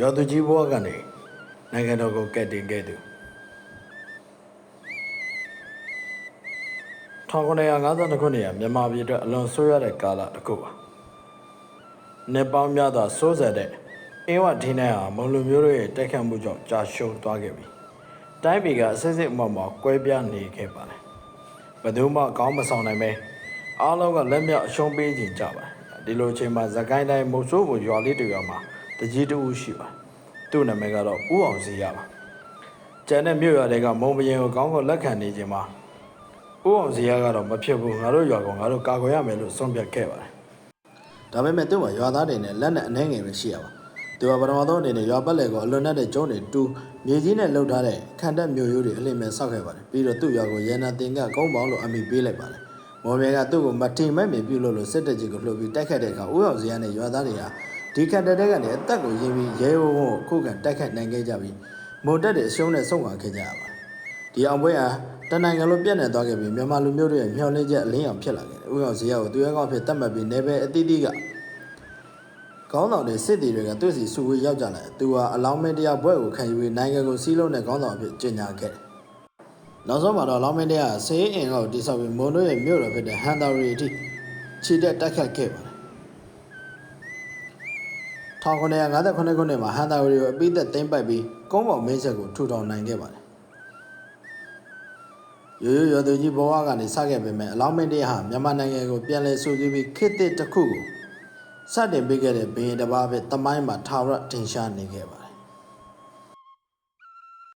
ရောသူကြီးဘဝကနေနိုင်ငံတော်ကိုကယ်တင်ခဲ့သူ1952ခုနှစ်ကမြန်မာပြည်အတွက်အလွန်ဆိုးရတဲ့ကာလတစ်ခုပါနေပေါင်းများစွာစိုးစက်တဲ့အင်းဝဒင်းနဲ့ဟာမုံလူမျိုးတို့ရဲ့တိုက်ခတ်မှုကြောင့်ကြာရှုံးသွားခဲ့ပြီတိုင်းပြည်ကအစစ်စစ်အမောက်မောက်ကွဲပြားနေခဲ့ပါတယ်ဘယ်သူမှကောင်းမဆောင်နိုင်ပဲအားလုံးကလက်မြောက်အရှုံးပေးခြင်းကြပါတယ်ဒီလိုအချိန်မှာဇကိုင်းတိုင်းမုတ်ဆိုးကိုရွာလေးတူရွာမှာ တကြီးတူရှိပါသူ့နာမည်ကတော့ဦးအောင်စီရပါကျန်တဲ့မြို့ရွာတွေကမုံပရင်ကိုကောင်းကောင်းလက်ခံနေခြင်းမှာဦးအောင်စီရကတော့မဖြစ်ဘူးငါတို့ရွာကငါတို့ကာကွယ်ရမယ်လို့ဆုံးဖြတ်ခဲ့ပါတယ်ဒါပေမဲ့သူ့မှာရွာသားတွေနဲ့လက်နဲ့အနှဲငယ်ပဲရှိရပါသူကပထမဆုံးအနေနဲ့ရွာပတ်လည်ကိုအလွန်နဲ့တဲ့ကျုံးတွေတူမြေကြီးနဲ့လှုပ်ထားတဲ့ခန္ဓာမျိုးရိုးတွေအလင်းမဲ့ဆောက်ခဲ့ပါတယ်ပြီးတော့သူ့ရွာကိုရန်နာတင်ကကုန်းပေါင်းလို့အမိပေးလိုက်ပါတယ်မော်မြေကသူ့ကိုမတင်မဲ့မြေပြုတ်လို့လို့စစ်တပ်ကြီးကိုလှုပ်ပြီးတိုက်ခတ်တဲ့အခါဦးအောင်စရာနဲ့ရွာသားတွေဟာ ဒီခန္ဓာတဲ့ကနေအသက်ကိုရင်းပြီးရဲဝုံဝုံခုခံတိုက်ခတ်နိုင်ခဲ့ကြပြီးမုံတက်တဲ့အရှုံးနဲ့ဆုံးသွားခဲ့ကြရပါတယ်ဒီအောင်ပွဲဟာတနင်္ဂနွေလိုပြည့်နေသွားခဲ့ပြီးမြန်မာလူမျိုးတွေရဲ့မျှော်လင့်ချက်အလင်းအောင်ဖြစ်လာခဲ့တယ်ဦးအောင်စရာကိုသူရဲကောင်းဖြစ်တတ်မှတ်ပြီးနေပဲအတိအသီးကခေါင်းဆောင်တွေစစ်တီတွေကသူ့စီစုဝေးရောက်ကြလာတယ်။သူဟာအလောင်းမင်းတရားဘွဲ့ကိုခံယူပြီးနိုင်ငံကိုစီးလုံးတဲ့ခေါင်းဆောင်အဖြစ်ကြေညာခဲ့တယ်။နောက်ဆုံးမှာတော့အလောင်းမင်းတရားဆေးအင်ကိုတိဆောက်ပြီးမွန်တို့ရဲ့မြို့တော်ဖြစ်တဲ့ဟန်တာရီအထိခြေတက်တိုက်ခတ်ခဲ့ပါတယ်။ 1958ခုနှစ်မှာဟန်တာရီကိုအပိသက်သိမ်းပိုက်ပြီးကုန်းပေါင်မင်းဆက်ကိုထူထောင်နိုင်ခဲ့ပါတယ်။ရိုးရိုးရော်သူကြီးဘဝကနေစခဲ့ပေမဲ့အလောင်းမင်းတရားဟာမြန်မာနိုင်ငံကိုပြန်လည်ဆူဆီးပြီးခေတ်သစ်တစ်ခုကိုစတင်ပေးခဲ့တဲ့ဘရင်တစ်ပါးပဲတမိုင်းမှာထာဝရထင်ရှားနေခဲ့ပါတယ်